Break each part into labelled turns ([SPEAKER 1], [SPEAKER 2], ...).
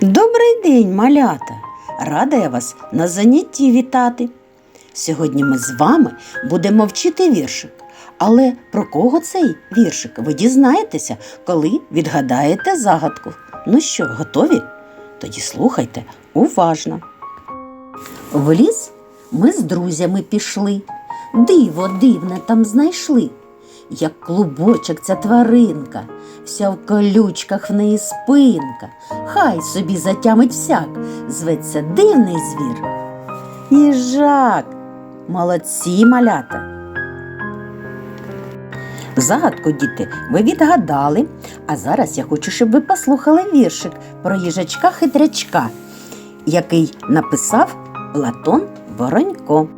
[SPEAKER 1] Добрий день, малята! Рада я вас на занятті вітати. Сьогодні ми з вами будемо вчити віршик. Але про кого цей віршик ви дізнаєтеся, коли відгадаєте загадку. Ну що, готові? Тоді слухайте уважно. В ліс ми з друзями пішли, диво дивне там знайшли. Як клубочок ця тваринка, вся в колючках в неї спинка, хай собі затямить всяк, зветься дивний звір. Їжак, молодці малята. Загадку, діти, ви відгадали, а зараз я хочу, щоб ви послухали віршик про їжачка хитрячка, який написав Платон Воронько.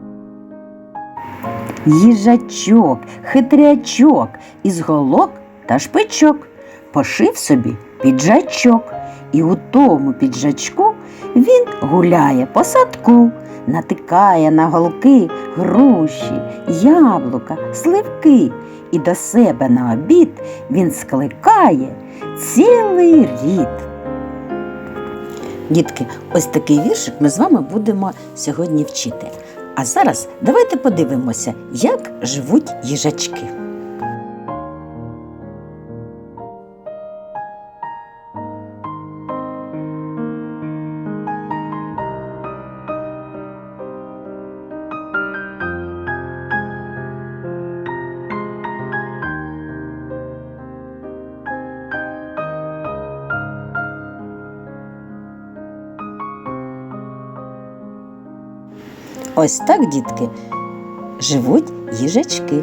[SPEAKER 1] Їжачок, хитрячок, із голок та шпичок пошив собі піджачок, і у тому піджачку він гуляє по садку, натикає на голки груші, яблука, сливки, і до себе на обід він скликає цілий рід. Дітки, ось такий віршик ми з вами будемо сьогодні вчити. А зараз давайте подивимося, як живуть їжачки. Ось так, дітки, живуть їжачки.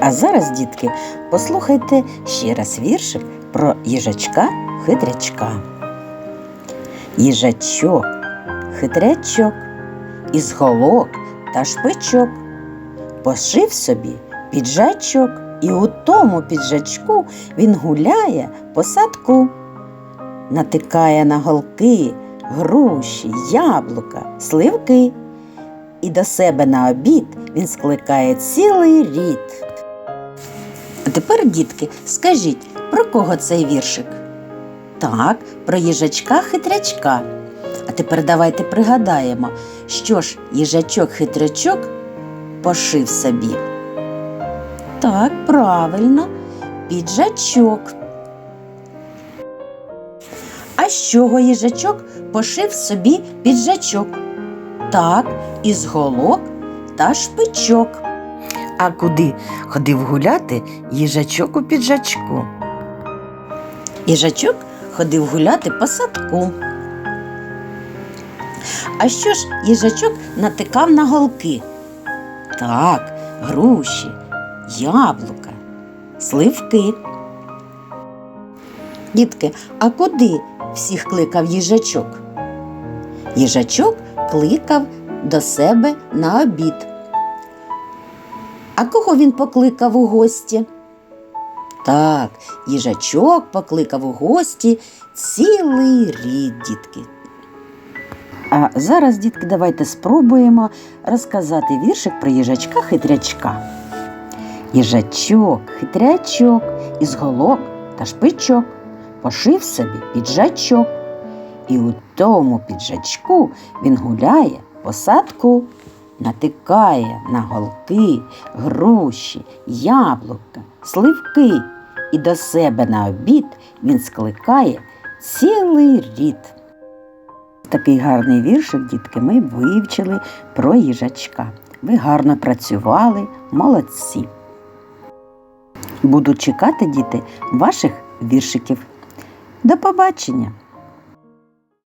[SPEAKER 1] А зараз, дітки, послухайте ще раз віршик про їжачка хитрячка. Їжачок, хитрячок, із голок та шпичок пошив собі піджачок, і у тому піджачку він гуляє по садку, натикає на голки груші, яблука, сливки. І до себе на обід він скликає цілий рід. А тепер, дітки, скажіть, про кого цей віршик? Так, про їжачка хитрячка. А тепер давайте пригадаємо, що ж їжачок-хитрячок пошив собі. Так, правильно, піджачок. А з чого їжачок пошив собі піджачок? Так, із голок та шпичок. А куди ходив гуляти їжачок у піджачку? Їжачок ходив гуляти по садку. А що ж їжачок натикав на голки? Так, груші, яблука, сливки. Дітки, а куди всіх кликав їжачок? Їжачок кликав до себе на обід. А кого він покликав у гості? Так, їжачок покликав у гості цілий рід, дітки. А зараз, дітки, давайте спробуємо розказати віршик про їжачка хитрячка. Їжачок, хитрячок, із голок та шпичок пошив собі піджачок, і у тому піджачку він гуляє по садку, натикає на голки, груші, яблука, сливки, і до себе на обід він скликає цілий рід. Такий гарний віршик, дітки, ми вивчили про їжачка. Ви гарно працювали, молодці. Буду чекати, діти, ваших віршиків. До побачення!